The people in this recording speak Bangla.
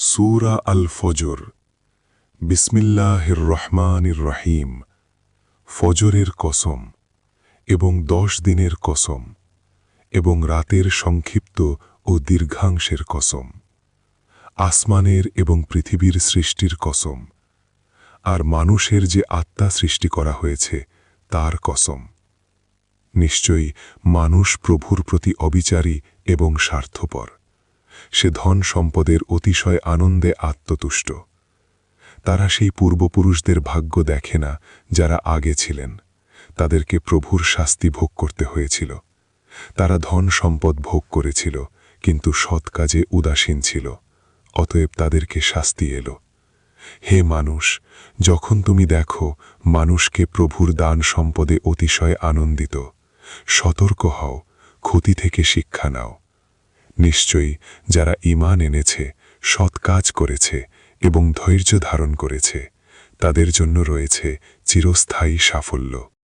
সূরা আল ফজর বিসমিল্লাহির রহমানির রহিম ফজরের কসম এবং দশ দিনের কসম এবং রাতের সংক্ষিপ্ত ও দীর্ঘাংশের কসম। আসমানের এবং পৃথিবীর সৃষ্টির কসম আর মানুষের যে আত্মা সৃষ্টি করা হয়েছে তার কসম। নিশ্চয়ই মানুষ প্রভুর প্রতি অবিচারী এবং স্বার্থপর। সে ধন সম্পদের অতিশয় আনন্দে আত্মতুষ্ট। তারা সেই পূর্বপুরুষদের ভাগ্য দেখে না যারা আগে ছিলেন। তাদেরকে প্রভুর শাস্তি ভোগ করতে হয়েছিল। তারা ধন সম্পদ ভোগ করেছিল, কিন্তু সৎ কাজে উদাসীন ছিল। অতএব তাদেরকে শাস্তি এলো। হে মানুষ, যখন তুমি দেখো মানুষকে প্রভুর দান সম্পদে অতিশয় আনন্দিত, সতর্ক হও, ক্ষতি থেকে শিক্ষা নাও। নিশ্চয়ই যারা ইমান এনেছে, সৎ কাজ করেছে এবং ধৈর্য ধারণ করেছে, তাদের জন্য রয়েছে চিরস্থায়ী সাফল্য।